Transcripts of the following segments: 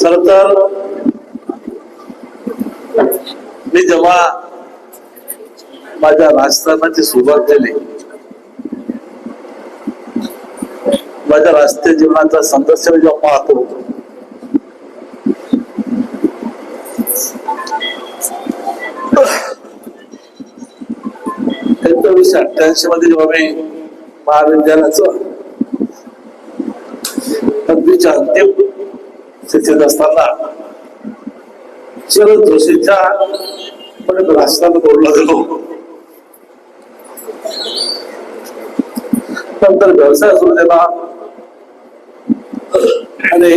खर तर मी जेव्हा माझ्या राजकारणाची सुरुवात झाली माझ्या राजकीय जीवनाचा संघर्ष मी जेव्हा पाहतो एकोणीसशे अठ्ठ्याऐंशी मध्ये जेव्हा मी महाविद्यालयाचं पदवीच्या अंतिम स्थितीत असताना शरद जोशींच्या पण भाषणात बोलला गेलो. नंतर व्यवसाय सुरू केला आणि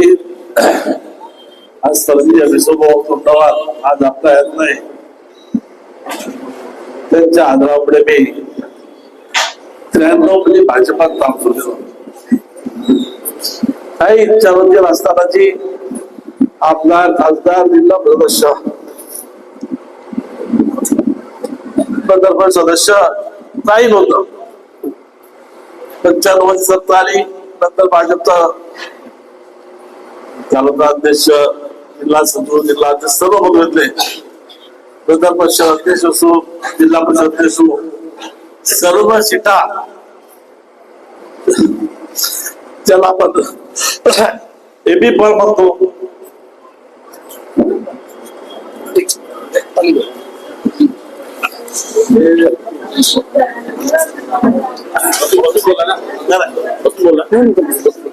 आज सर्दी विसोबा तोंडावर आज आपला येत नाही त्यांच्या आदरापुढे मी त्र्याण्णवमध्ये भाजपात काम सुरू केलं काही इच्छा म्हणजे असतानाची आमदार खासदार जिल्हा सदस्य नगरपरिषद सदस्य नाही नव्हतं. पंच्याण्णव सत्ता आली नंतर भाजपचा तालुका अध्यक्ष जिल्हा सचिव जिल्हा अध्यक्ष सर्व बघितले नगर परिषद अध्यक्ष असो जिल्हा परिषद अध्यक्ष सर्व सीटा त्याला आपण एबी पण म्हणतो.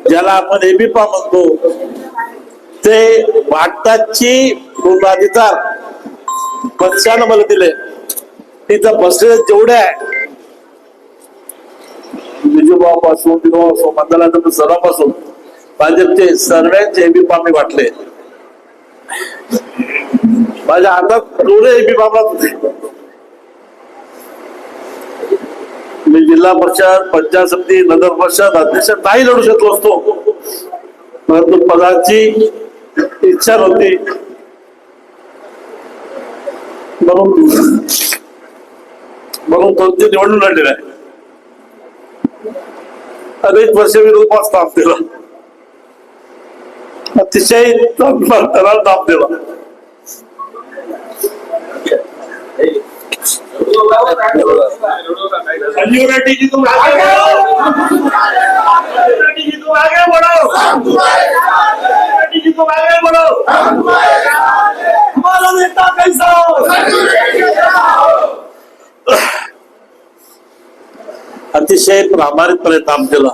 ज्याला आपण एबीपा म्हणतो ते भारताची पूर्णाधिकार पक्षानं मला दिले. तिथं बसलेले जेवढे आहे विजूभाऊ पासून विनोबा असो मंडळाचं सर्वांपासून भाजपचे सर्वांचे एबी मी वाटले. माझ्या हातात दोन्ही एबी पामला होते. मी जिल्हा परिषद पंचायत समिती नगर परिषद अध्यक्ष नाही लढू शकलो असतो. परंतु पदाची इच्छा नव्हती. म्हणून म्हणून कोणती निवडणूक लढली नाही. अनेक वर्ष विरोधात ताप दिला. अतिशय चांगला दिला. संजीव रेड्डी जी तुम आगे बढ़ो रेड्डी जी तुम आगे बढ़ो रेड्डी जी तुम आगे बढ़ो हमारा नेता कैसा हो अतिशय प्रामाणिकपणे काम केलं.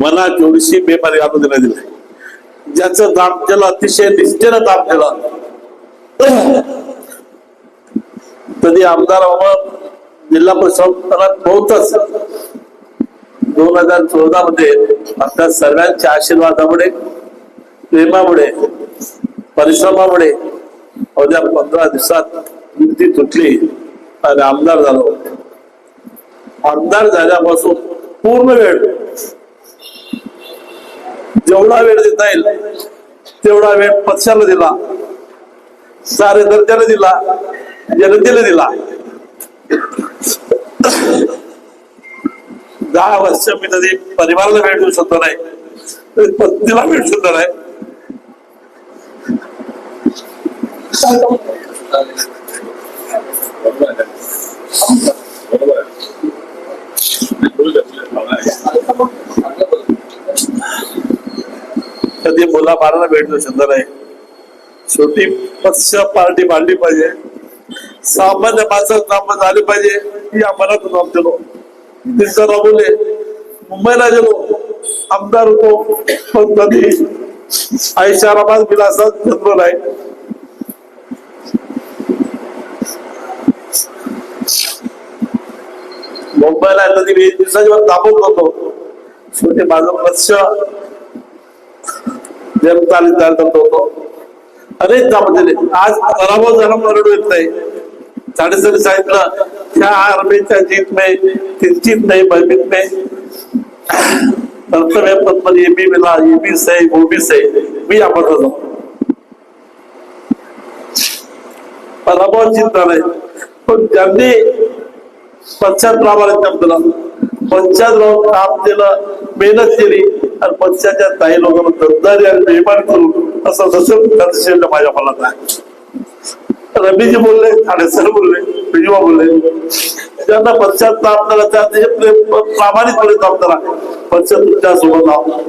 मला केवढीशी बेमारी आणून देण्यात दिली. ज्याचं काम केलं अतिशय निष्ठेनं काम केलं. कधी आमदार व्हावं जिल्हा परिषद बहुतच दोन हजार चौदा मध्ये आपल्या सर्वांच्या आशीर्वादामुळे प्रेमामुळे परिश्रमामुळे अवघ्या पंधरा दिवसात युती तुटली आणि आमदार झालो. आमदार झाल्यापासून पूर्ण वेळ जेवढा वेळ देता येईल तेवढा वेळ पक्षाला दिला सारे दर्जाला दिला जनतेला दिला. दहा वर्ष मी कधी परिवाराला भेट देऊ शकतो नाही. तरी पत्नीला भेट सुद्धा नाही कधी मुला बाळाला भेट देऊ शकत नाही. शेवटी पक्ष पार्टी मांडली पाहिजे. सामान्य माणसात काम झाले पाहिजे या मनातून काम दिलो दिवसा राबवले मुंबईला गेलो आमदार होतो पण कधी आयुष्यारामात विलासात जन्म नाही. मुंबईला कधी दिवसा दिवसाच्या थांबत होतो. शेवटी माझं पक्ष जनताने तयार करत होतो. अनेक काम दिले म्हणजे आज पराभव झाला मरडू येत नाही. साडेसाती सांगितलं ह्या आर्मीच्या जीत में तिरचित नाही भयभीत में कर्तव्य पद ये भी मिला ये भी सही वो भी सही मी आपण होतो पराभव चिंता नाही पण त्यांनी पक्षात प्रामाणिक काम दिलं. पक्षात राहून काम केलं मेहनत केली आणि पंचायतच्या काही लोकांना गद्दारी आणि बेमान करून असं जसं माझ्या मनात आहे. रवीजी बोलले ठाणे सर बोलले बिजवा बोलले. त्यांना पश्चाताप करा त्याचे प्रेम प्रामाणिकपणे काम करा पश्चात तुमच्यासोबत आहो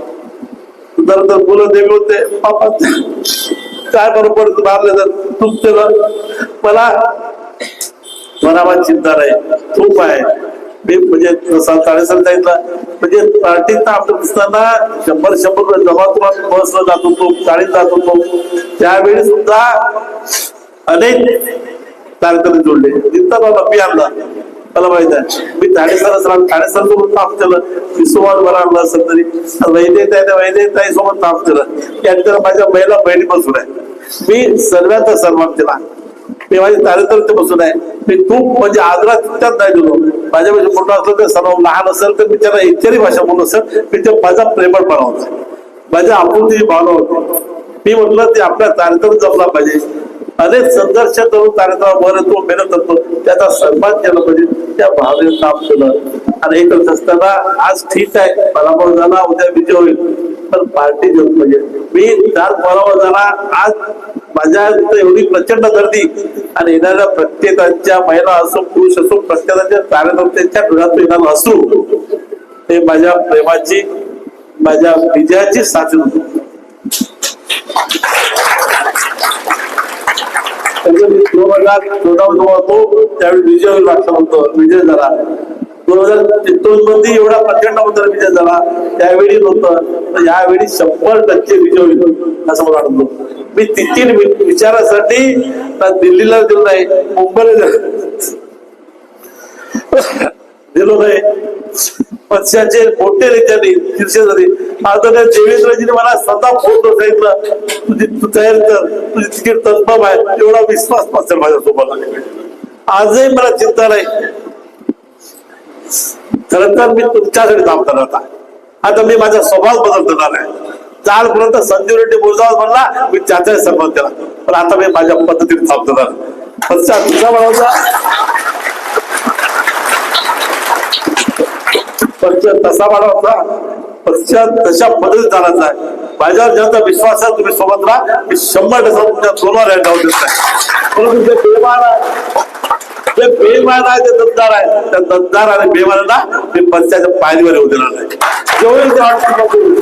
तर मुलं देवी होते पापा काय बरोबर मारले तर? तुमचं मला मनावर चिंता नाही खूप आहे. मी म्हणजे जसा ताळेसर सांगितलं म्हणजे पार्टीत आपल्या असताना शंभर शंभर जमा तुम्हाला बसला जात होतो गाडीत जात होतो. त्यावेळी सुद्धा अनेक कार्यक्रम जोडले. जिथं बाबा मी आणला. मला माहीत आहे. मी ठाणेसरच राहून ठाणेसर सोबत ताप केलं. मी सोबत बरं आणलं असेल तरी. वैद्यत आहे वैद्यत आहे सोबत काम केलं. त्यानंतर माझ्या महिला बहिणी बसून आहे. मी सर्वांचा सन्मान केला. मी माझी कार्यकर्ते बसून आहे. मी खूप म्हणजे आदरा तितक्यात नाही दिलो माझ्या म्हणजे मोठं असलं तर सर्व लहान असेल तर मी त्याला इत्यादी भाषा बोललो असेल. मी ते माझा प्रेमळपणा होता. माझ्या आपुलकीची भावना होती. मी म्हटलं ते आपल्या तारेतर जपला पाहिजे. अनेक संघर्ष करून कार्यक्रमावर तो मेहनत करतो. त्याचा सन्मान केला पाहिजे. त्या भावने काम केलं. आणि हे करत असताना आज ठीक आहे. पराभव झाला उद्या विजय होईल. पण पार्टी देऊन पाहिजे. मी चार पराभव झाला आज माझ्या इथं एवढी प्रचंड गर्दी. आणि येणाऱ्या प्रत्येकाच्या महिला असो पुरुष असो प्रत्येकाच्या कार्यकर्त्यांच्या डोळ्यात येणार असू ते माझ्या प्रेमाची माझ्या विजयाची साचून होती त्यामुळे मी दोन हजार चौदा होतो त्यावेळी विजय होईल वाटलं होतं विजय झाला. दोन हजार एकोणीसमध्ये एवढा प्रचंड मतदार विजय झाला त्यावेळी नव्हतं. तर यावेळी शंभर टक्के विजय होईल असं मला वाटतो. मी तिथील विचारासाठी दिल्लीला गेलो नाही मुंबईला गेलो. दिलो नाही. पक्षाचे मोठे नेत्यांनी झाले आता त्या देवेंद्रजीने मला स्वतः फोन करून सांगितलं तुझी तू तयार कर तुझी तिकीट तत्पम आहे एवढा विश्वास पासेल माझ्यासोबत आजही मला चिंता नाही. खरं तर मी तुमच्याकडे काम करणार आता आता मी माझा स्वभाव बदल करणार आहे. कालपर्यंत संजीव रेड्डी बोलजावर म्हणला मी त्याचाही सन्मान केला. पण आता मी माझ्या पद्धतीने थांबतो करणार पक्षा तुझा बनवता तसा तसा होता पक्षात तशा पद्धतीत जाण्याचा आहे. माझ्यावर ज्यांचा विश्वास आहे तुम्ही सोबत राहा. मी शंभर टक्का तुमच्या दोनवर जाऊ देत नाही परंतु जे बेमान आहे जे बेमान आहे ते दत्तार आहे त्या दत्तार आणि बेमानांना मी पक्षाच्या पायरीवर येऊ देणार नाही. जेवढी ते अडचण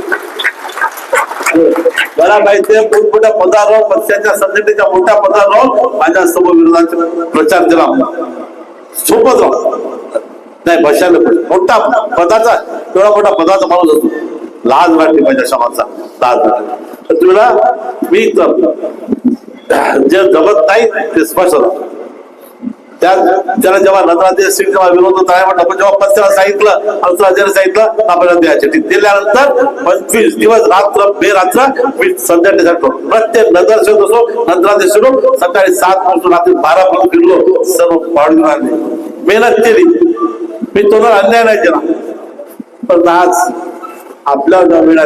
मला माहिती आहे मोठमोठ्या पदावर पक्षाच्या संघटनेच्या मोठ्या पदावर माझ्यासमोर विरोधात प्रचार केला सोबत राहू. नाही बशाला मोठा पदाचा एवढा मोठा पदाचा माणूस असतो. लाज वाटते माझ्या समाजचा लाज तुला मी तर जे जमत नाही ते स्पष्ट होतं. त्या त्याला जेव्हा नंदराजे सीट जेव्हा विरोध होता. आहे म्हटलं पण जेव्हा पक्षाला सांगितलं हंसराजाने सांगितलं आपल्याला द्यायचे. दिल्यानंतर पंचवीस दिवस रात्र बेरात्र मी संध्याकाळी प्रत्येक नगरसेवक असो नंदराजे सकाळी सात पासून रात्री बारा पर्यंत फिरलो. सर्व पाडून राहिले. मेहनत केली. मी तुम्हाला अन्याय नाही केला. पण आज आपल्या जेव्हा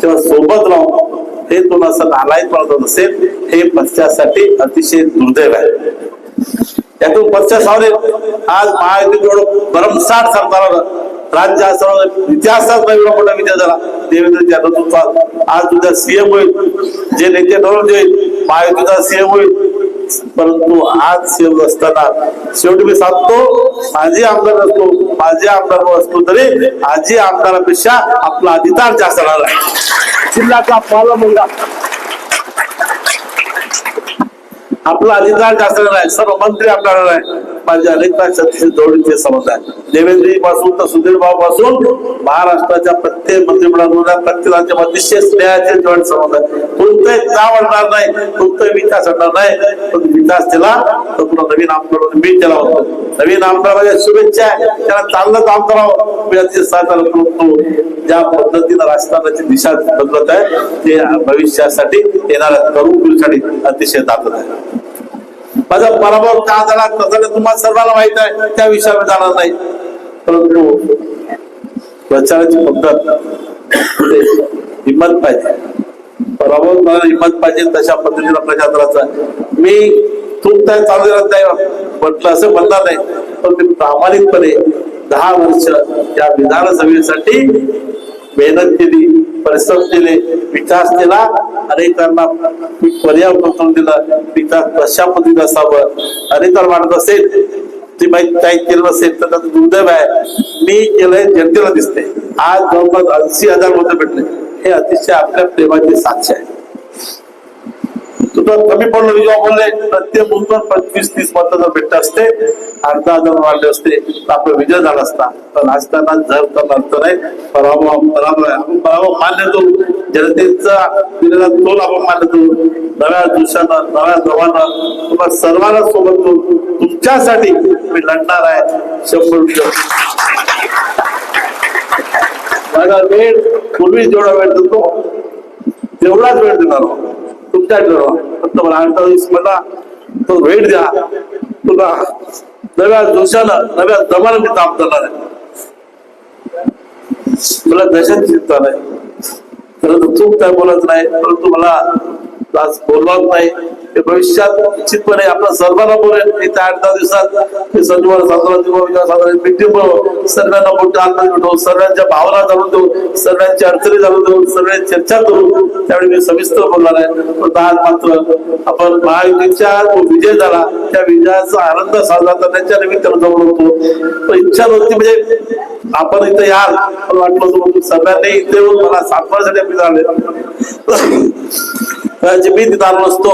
किंवा सोबत राहून हे तुम्हाला असं नालायक पडत असेल हे पक्षासाठी अतिशय दुर्दैव आहे. यातून पक्ष सावरे आज महायुती एवढं भरमसाठ सरकारला राज्य असं इतिहासात एवढा मोठा विजय झाला. देवेंद्रच्या नेतृत्वात आज तुझा सीएम होईल. जे नेते ठरवून होईल महायुतीचा सीएम होईल. परंतु आज सीएम असताना शेवटी मी सांगतो माझे आमदार असतो माझे आमदार असतो तरी आजी आमदारापेक्षा आपला अधिकार जास्त राहणार आहे. जिल्ह्याचा पाला मुलगा आपला अधिकार जास्त नाही. सर्व मंत्री आपल्याला नाही. माझ्या अनेक छत्तीस जोडीचे समज आहे देवेंद्रजी पासून तर सुधीर भाऊ पासून महाराष्ट्राच्या प्रत्येक मंत्रिमंडळात प्रत्येक राज्यामध्ये विशेष न्यायाचे जॉईंट समज आहे कोणतंही नाव आणणार नाही कोणताही विकास आणणार नाही पण विकास केला तर तुला नवीन आमदार मी केला होतो नवीन आमदाराच्या शुभेच्छा आहे. त्याला चांगलं काम करावं मी अतिशय सहकार्य करतो. ज्या पद्धतीनं राजकारणाची दिशा बदलत आहे ते भविष्यासाठी येणाऱ्या तरुण पिढीसाठी अतिशय दाखवत आहे. माझा पराभव का झाला कसा तुम्हाला सर्वांना माहीत आहे त्या विषयावर जाणार नाही. परंतु प्रचाराची पद्धत हिंमत पाहिजे. पराभव मला हिंमत पाहिजे तशा पद्धतीनं प्रचाराचा मी खूप काय चालू राहत नाही म्हटलं असं म्हणणार नाही पण मी प्रामाणिकपणे दहा वर्ष या विधानसभेसाठी मेहनत केली. परिश्रम केले विकास केला अनेकांना पर्याय करून दिला. विकास कशा पद्धतीने असावं अनेकांना वाटत असेल ते माहीत काही केलं नसेल तर त्याचं दुर्दैव आहे. मी केलंय जनतेला दिसते आज जवळपास ऐंशी हजार मतं भेटले. हे अतिशय आपल्या प्रेमाची साक्ष आहे. तुला कमी पडलं. विजय बोलले प्रत्येक मुद्द्यावर पंचवीस तीस मतं जर भेटत असते. अर्धा हजार वाढले असते. तर आपला विजय झाला असता. पण असताना जर तर नंतर आहे पराभव पराभव आपण पराभव मान्य जनतेचा दिलेला तोल आपण मान्य करू. नव्या दिवसानं नव्या जवानं तुम्हाला सर्वांना सोबत तुमच्यासाठी मी लढणार आहे. शंभर टक्के माझा वेळ पूर्वी जेवढा वेळ देतो तेवढाच वेळ देणार आहोत. तुमच्या फक्त मला आठ तो भेट द्या. तुला नव्या जोशानं नव्या दमानं मी ताप करणार आहे. मला दशात चिंता नाही. परंतु चूक काय बोलत नाही परंतु मला आज बोलवत नाही. ते भविष्यात निश्चितपणे आपण सर्वांना बोलेल. येत्या आठ दहा दिवसात ते संजीवन साधारण बोलव सर्वांना मोठा आनंद भेटू सर्वांच्या भावना जाणून देऊ. सर्वांची अडचणी जाणून देऊ. सर्वांची चर्चा करू. त्यावेळी मी सविस्तर बोलणार आहे. पण आज मात्र आपण महायुतीच्या जो विजय झाला त्या विजयाचा आनंद साजरा करण्याच्या निमित्तानं जवळ होतो. पण इच्छा नव्हती म्हणजे आपण इथं याल पण वाटलं सर्वांनी इथे येऊन मला सातवासाठी आपली झाले जे मी तिथं नसतो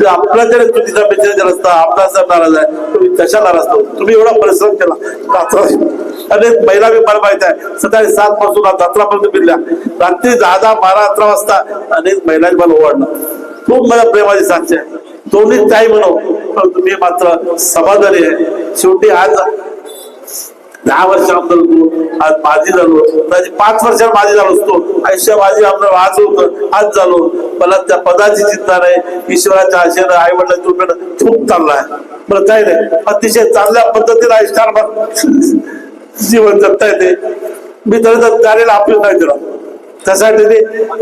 ते जर चुकीचा मेसेज असता आपला जर नाराज आहे. तुम्ही कशा नाराज असतो तुम्ही एवढा परिश्रम केला. रात्र अनेक महिला बी मला माहीत आहे. सकाळी सात पासून पर्यंत फिरल्या रात्री दहा दहा बारा अकरा वाजता अनेक महिलांनी मला ओवाडलं खूप मला प्रेमाची साक्ष आहे. दोन्ही काही म्हणू पण तुम्ही मात्र समाधानी आहे. शेवटी आज दहा वर्ष आमदार होतो आज माझी झालो माझी म्हणजे पाच वर्षात माझी झालो असतो. आयुष्य माझी आमदार आज होतं आज झालो मला त्या पदाची चिंता नाही. ईश्वराच्या आशेनं आई वडिलांच्या कृपेनं खूप चाललाय बरं काय नाही अतिशय चांगल्या पद्धतीने आयुष्यात जीवन जगता येते. मी तरी तर कार्याला आपलं नाही दिलं. त्यासाठी ते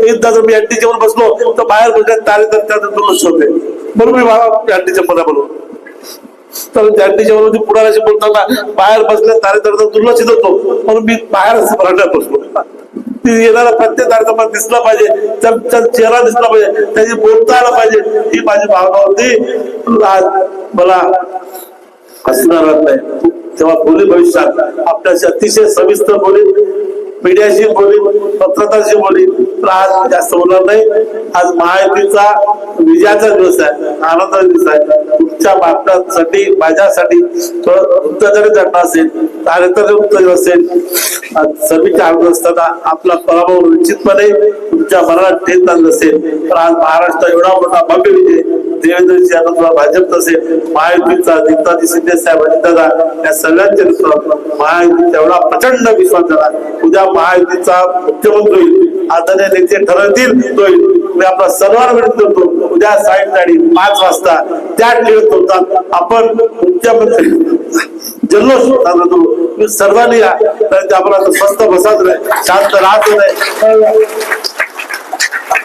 एकदा जर मी अड्डी जेवण बसलो तर बाहेर म्हणजे तारे तर त्याचं दुर्लक्ष होते. बरोबर मी मला अड्डीच्या बोलू तर त्यांनी पुढाऱ्याशी बोलताना बाहेर बसल्या तारेतर दुर्लक्षित होतो म्हणून मी बाहेर भरण्यात बसलो. येणारा प्रत्येक तारखा दिसला पाहिजे. त्यांचा चेहरा दिसला पाहिजे. त्याची बोलता आला पाहिजे. ही माझी भावना होती. आज मला असणार नाही. तेव्हा बोली भविष्यात आपल्याशी अतिशय सविस्तर बोली. मीडियाशी बोली पत्रकाराशी बोली तर आज जास्त बोलणार नाही. आज महायुतीचा विजयाचा दिवस आहे आनंदाचा दिवस आहे. तुमच्या बातम्यांसाठी माझ्यासाठी थोडं तुमच्याकडे घटना असेल कार्यक्रम उत्तर असेल सभेच्या आनंद असताना आपला पराभव निश्चितपणे तुमच्या मनात ठेच आणलं असेल तर आज महाराष्ट्र एवढा मोठा भव्य विजय. देवेंद्रजी आता भाजप असेल महायुतीचा दीप्ताजी शिंदे साहेब अजितदादा या सगळ्यांचे नेतृत्व महायुतीचा एवढा प्रचंड विश्वास झाला उद्या महायुतीचा मुख्यमंत्री होईल आदरणीय नेते ठरवतील तो होईल मी आपला सर्वांना विनंती करतो. उद्या सायंकाळी पाच वाजता त्या ठेवत होतात आपण मुख्यमंत्री जल्लोष होता. करू तुम्ही सर्वांनी या तर ते आपण आता स्वस्त बसाच नाही शांत राहत नाही.